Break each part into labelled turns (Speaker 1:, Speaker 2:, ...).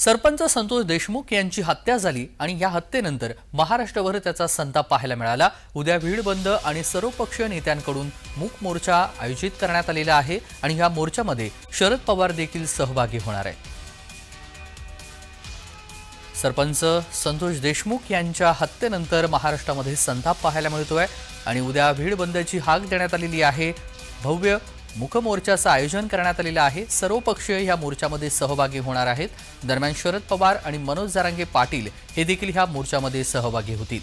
Speaker 1: सरपंच संतोष देशमुख यांची हत्या झाली आणि या हत्येनंतर महाराष्ट्रभर त्याचा संताप पाहायला मिळाला. उद्या भीड बंद आणि सर्वपक्षीय नेत्यांकडून मूक मोर्चा आयोजित करण्यात आलेला आहे आणि या मोर्चामध्ये शरद पवार देखील सहभागी होणार आहेत. सरपंच संतोष देशमुख यांच्या हत्येनंतर महाराष्ट्रामध्ये संताप पाहायला मिळतोय आणि उद्या भीड बंदची हाक देण्यात आलेली आहे. भव्य मुखमोर्चाचं आयोजन करण्यात आलेलं आहे. सर्वपक्षीय या मोर्चामध्ये सहभागी होणार आहेत. दरम्यान शरद पवार आणि मनोज जारांगे पाटील हे देखील ह्या मोर्चामध्ये सहभागी होतील.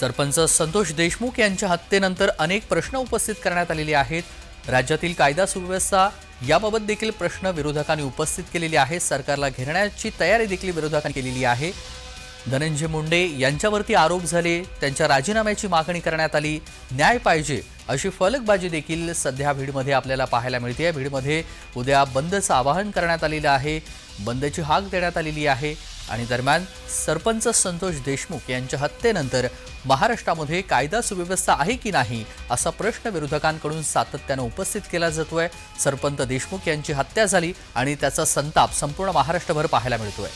Speaker 1: सरपंच संतोष देशमुख यांच्या हत्येनंतर अनेक प्रश्न उपस्थित करण्यात आलेले आहेत. राज्यातील कायदा सुव्यवस्था याबाबत देखील प्रश्न विरोधकांनी उपस्थित केलेले आहेत सरकारला घेरण्याची तयारी देखील विरोधकांनी केलेली आहे. धनंजय मुंडे यांच्यावरती आरोप झाले त्यांच्या राजीनाम्याची मागणी करण्यात आली न्याय पाहिजे अशी फलकबाजी देखील सध्या भीडमध्ये आपल्याला पाहायला मिळते. आहे भीडमध्ये उद्या बंदचं आवाहन करण्यात आलेलं आहे बंदची हाक देण्यात आलेली आहे आणि दरम्यान सरपंच संतोष देशमुख यांच्या हत्येनंतर महाराष्ट्रामध्ये कायदा सुव्यवस्था आहे की नाही असा प्रश्न विरोधकांकडून सातत्यानं उपस्थित केला जातोय. सरपंच देशमुख यांची हत्या झाली आणि त्याचा संताप संपूर्ण महाराष्ट्रभर पाहायला मिळतोय.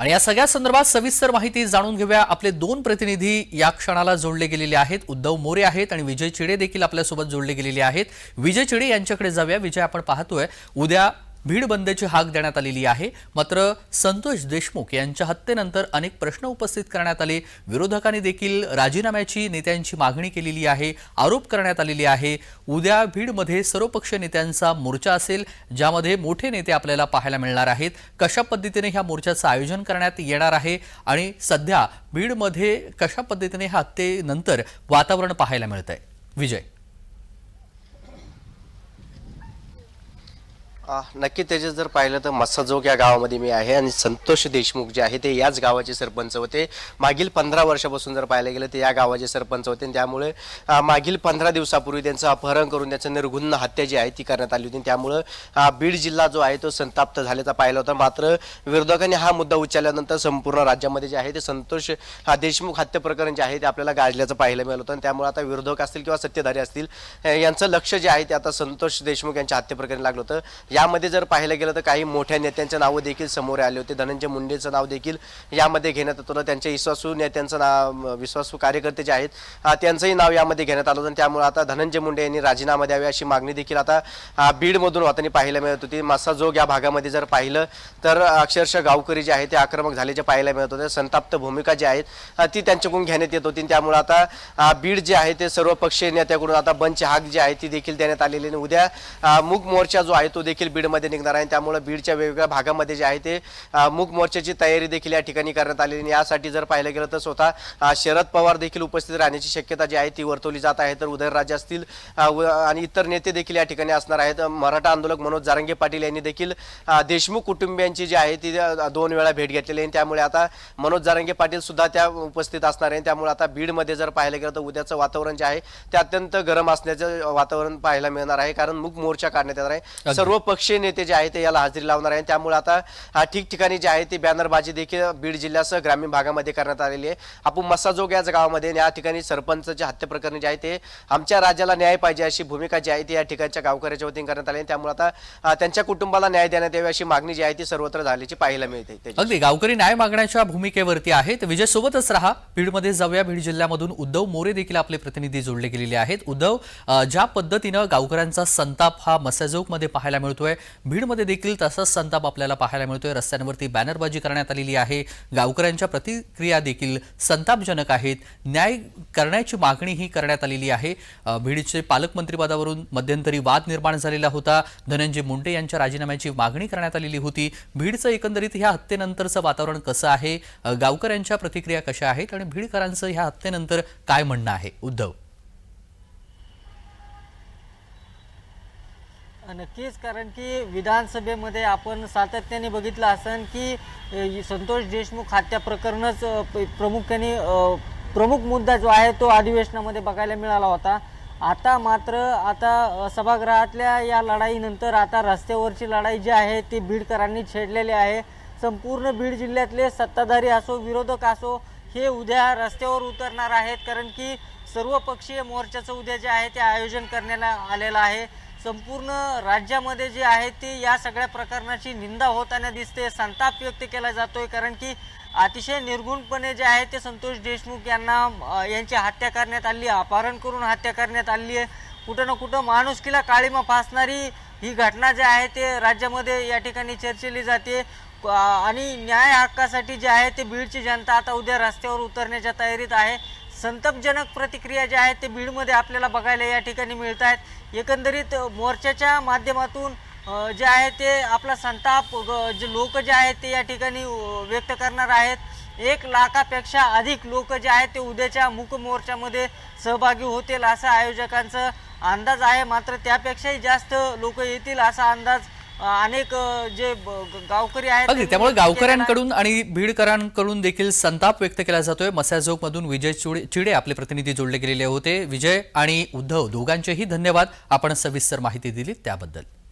Speaker 1: आणि या सगळ्या संदर्भात सविस्तर माहिती जाणून घेऊया. आपले दोन प्रतिनिधी या क्षणाला जोडले गेलेले आहेत. उद्धव मोरे आहेत आणि विजय चिडे देखील आपल्यासोबत जोडले गेलेले आहेत. विजय चिडे यांच्याकडे जाऊया. विजय आपण पाहतोय. उद्या भीड बंदची हाक देण्यात आलेली आहे. मात्र संतोष देशमुख यांच्या हत्येनंतर अनेक प्रश्न उपस्थित करण्यात आले. विरोधकांनी देखील राजीनाम्याची नेत्यांची मागणी केलेली आहे आरोप करण्यात आलेली आहे. उद्या भीडमध्ये सर्वपक्षीय नेत्यांचा मोर्चा असेल ज्यामध्ये मोठे नेते आपल्याला पाहायला मिळणार आहेत. कशा पद्धतीने ह्या मोर्चाचं आयोजन करण्यात येणार आहे आणि सध्या बीडमध्ये कशा पद्धतीने ह्या हत्येनंतर वातावरण पाहायला मिळत आहे विजय.
Speaker 2: नक्की त्याचे जर पाहिलं तर मस्साजोग या गावामध्ये मी आहे आणि संतोष देशमुख जे आहे ते याच गावाचे सरपंच होते. मागील पंधरा वर्षापासून जर पाहायला गेलं ते या गावाचे सरपंच होते आणि त्यामुळे मागील पंधरा दिवसापूर्वी त्यांचं अपहरण करून त्याचं निर्गुण हत्या जी आहे ती करण्यात आली होती. त्यामुळं बीड जिल्हा जो आहे तो संताप्त झाल्याचा पाहिला होता. मात्र विरोधकांनी हा मुद्दा उचलल्यानंतर संपूर्ण राज्यामध्ये जे आहे ते संतोष हा देशमुख हत्या प्रकरण जे आहे ते आपल्याला गाजल्याचं पाहायला मिळालं होतं आणि त्यामुळे आता विरोधक असतील किंवा सत्तेधारी असतील यांचं लक्ष जे आहे ते आता संतोष देशमुख यांच्या हत्येप्रकरणी लागलं होतं. यामध्ये जर पाहिलं गेलं तर काही मोठ्या नेत्यांचे नावं देखील समोर आले होते. धनंजय मुंडेचं नाव देखील यामध्ये घेण्यात येत होतं. त्यांच्या विश्वासू नेत्यांचं नाव विश्वासू कार्यकर्ते जे आहेत त्यांचंही नाव यामध्ये घेण्यात आलं होतं. त्यामुळे आता धनंजय मुंडे यांनी राजीनामा द्यावे अशी मागणी देखील आता बीडमधून होताना पाहायला मिळत होती. मासाजोग या भागामध्ये जर पाहिलं तर अक्षरशः गावकरी जे आहेत ते आक्रमक झाल्याचे पाहायला मिळत होते. संताप्त भूमिका जी आहेत ती त्यांच्याकडून घेण्यात येत होती. आणि त्यामुळे आता बीड जे आहे ते सर्व पक्षीय नेत्याकडून आता बंच हाक जी आहे ती देखील देण्यात आलेली आणि उद्या अ, मूक मोर्चा जो आहे तो देखील बीडमध्ये निघणार आहे. त्यामुळे बीडच्या वेगवेगळ्या भागामध्ये जे आहे ते मूक मोर्चाची तयारी देखील या ठिकाणी करण्यात आलेली. आणि यासाठी जर पाहिलं गेलं तर स्वतः शरद पवार देखील उपस्थित राहण्याची शक्यता जी आहे ती वर्तवली जात आहे. तर उदयनराजे असतील आणि इतर नेते देखील या ठिकाणी असणार आहेत. मराठा आंदोलक मनोज जारंगे पाटील यांनी देखील देशमुख कुटुंबियांची जी आहे ती दोन वेळा भेट घेतलेली आहे. त्यामुळे आता मनोज जारंगे पाटील सुद्धा त्या उपस्थित असणार आहे. त्यामुळे आता बीडमध्ये जर पाहिलं गेलं तर उद्याचं वातावरण जे आहे ते अत्यंत गरम असण्याचं वातावरण पाहायला मिळणार आहे. कारण मुख मोर्चा काढण्यात येणार आहे. सर्व पक्षीय नेते जे आहेत ते याला हजेरी लावणार आहे त्यामुळे आता ठिकठिकाणी जे आहे ती बॅनरबाजी देखील बीड जिल्ह्यासह ग्रामीण भागामध्ये करण्यात आलेली आहे. आपण मसाजोग याच गावामध्ये आणि या ठिकाणी सरपंचच्या हत्या प्रकरणी जे आहे ते आमच्या राज्याला न्याय पाहिजे अशी भूमिका जी आहे ती या ठिकाणच्या गावकऱ्याच्या वतीने करण्यात आली त्यामुळे आता त्यांच्या कुटुंबाला न्याय देण्यात यावी अशी मागणी जी आहे ती सर्वत्र झाल्याची पाहायला मिळते.
Speaker 1: अगदी गावकरी न्याय मागण्याच्या भूमिकेवरती आहेत. विजय सोबतच राहा. बीडमध्ये जाऊया. बीड जिल्ह्यामधून उद्धव मोरे देखील आपले प्रतिनिधी जोडले गेलेले आहेत. उद्धव ज्या पद्धतीनं गावकऱ्यांचा संताप हा मसाजोगमध्ये पाहायला मिळतो मिळतोय. बीडमध्ये देखील तसाच संताप आपल्याला पाहायला मिळतोय. रस्त्यांवरती बॅनरबाजी करण्यात आलेली आहे. गावकऱ्यांच्या प्रतिक्रिया देखील संतापजनक आहेत. न्याय करण्याची मागणी ही करण्यात आलेली आहे. भीडचे बीडचे पालकमंत्रीपदावरून मध्यंतरी वाद निर्माण झालेला होता. धनंजय मुंडे यांच्या राजीनाम्याची मागणी करण्यात आलेली होती. बीडचं एकंदरीत ह्या हत्येनंतरचं वातावरण कसं आहे? गावकऱ्यांच्या प्रतिक्रिया कशा आहेत? आणि बीडकरांचं ह्या हत्येनंतर काय म्हणणं आहे? उद्धव.
Speaker 3: नक्कीच कारण की विधानसभेमध्ये आपण सातत्याने बघितलं असन की संतोष देशमुख हत्या प्रकरणच प्रामुख्याने प्रमुख मुद्दा जो आहे तो अधिवेशनामध्ये बघायला मिळाला होता. आता मात्र आता सभागृहातल्या या लढाईनंतर आता रस्त्यावरची लढाई जी आहे ती बीडकरांनी छेडलेली आहे. संपूर्ण बीड जिल्ह्यातले सत्ताधारी असो विरोधक असो हे उद्या रस्त्यावर उतरणार आहेत. कारण की सर्वपक्षीय मोर्चाचं उद्या जे आहे ते आयोजन करण्याला आलेलं आहे. संपूर्ण राज्यामध्ये जे आहे ते या सगळ्या प्रकरणाची निंदा होताना दिसते संताप व्यक्त केला जातोय. कारण की अतिशय निर्गुणपणे जे आहे ते संतोष देशमुख यांना यांची हत्या करण्यात आली अपहरण करून हत्या करण्यात आली आहे. कुठं ना कुठं माणुसकीला काळीमा फासणारी ही घटना जी आहे ते राज्यामध्ये या ठिकाणी चर्चेली जाते. आणि न्याय हक्कासाठी जे आहे ते बीडची जनता आता उद्या रस्त्यावर उतरण्याच्या तयारीत आहे. संतापजनक प्रतिक्रिया ज्या आहेत ते बीडमध्ये आपल्याला बघायला या ठिकाणी मिळत आहेत एकंदरीत मोर्चाच्या माध्यमातून जे आहे ते आपला संताप जे लोक जे आहेत ते या ठिकाणी व्यक्त करणार आहेत. एक लाखापेक्षा अधिक लोक जे आहेत ते उद्याच्या मूक मोर्चामध्ये सहभागी होतील असा आयोजकांचा अंदाज आहे. मात्र त्यापेक्षाही जास्त लोक येतील असा अंदाज अनेक जे गावकरी आहेत
Speaker 1: अगदी त्यामुळे. गावकऱ्यांकडून आणि बीडकरांकडून देखील संताप व्यक्त केला जातोय. मसाजोग मधून विजय चिडे चिडे आपले प्रतिनिधी जोडले गेलेले होते. विजय आणि उद्धव दोघांचेही धन्यवाद. आपण सविस्तर माहिती दिली त्याबद्दल.